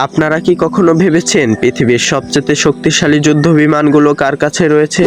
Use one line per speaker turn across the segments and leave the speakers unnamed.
আপনারা কি কখনো ভেবেছেন পৃথিবীর সবচেয়ে শক্তিশালী যুদ্ধ বিমানগুলো কার কাছে রয়েছে?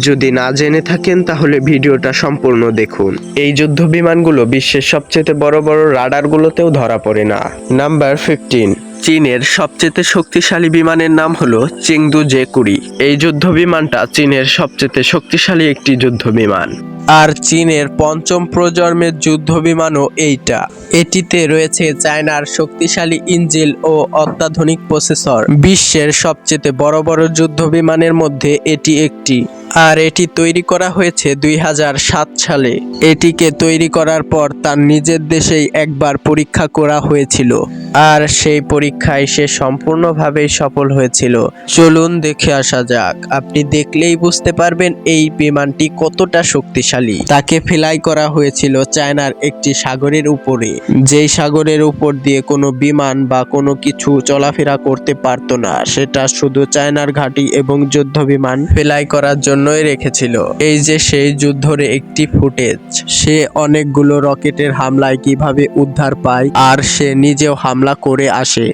যদি না জেনে থাকেন, তাহলে ভিডিওটা সম্পূর্ণ দেখুন। এই যুদ্ধ বিমানগুলো বিশ্বের সবচেয়ে বড় বড় রাডারগুলোতেও ধরা পড়ে না। Number fifteen. চীনের সবচেয়ে শক্তিশালী বিমানের নাম হলো চেংদু জে কুড়ি। এই যুদ্ধ বিমানটা চীনের সবচেয়ে শক্তিশালী একটি যুদ্ধ বিমান। আর চীনের পঞ্চম প্রজন্মের যুদ্ধ বিমানও এইটা। এটিতে রয়েছে চায়নার শক্তিশালী ইঞ্জিল ও অত্যাধুনিক প্রসেসর। বিশ্বের সবচেয়ে বড় বড় যুদ্ধ বিমানের মধ্যে এটি একটি। আর এটি তৈরি করা হয়েছে দুই হাজার সাত সালে। এটিকে তৈরি করার পর তার নিজের দেশেই একবার পরীক্ষা করা হয়েছিল। আর সেই পরীক্ষায় সে সম্পূর্ণভাবেই সফল হয়েছিল। চলুন দেখে আসা যাক। আপনি দেখলেই বুঝতে পারবেন এই বিমানটি কতটা শক্তিশালী। তাকে ফেলাই করা হয়েছিল চায়নার একটি সাগরের উপরে। যেই সাগরের উপর দিয়ে কোনো বিমান বা কোনো কিছু চলাফেরা করতে পারতো না, সেটা শুধু চায়নার ঘাঁটি এবং যুদ্ধ বিমান ফেলাই করার জন্যই রেখেছিল। এই যে সেই যুদ্ধের একটি ফুটেজ, সে অনেকগুলো রকেটের হামলায় কীভাবে উদ্ধার পায় আর সে নিজেও হামলা করে আসে।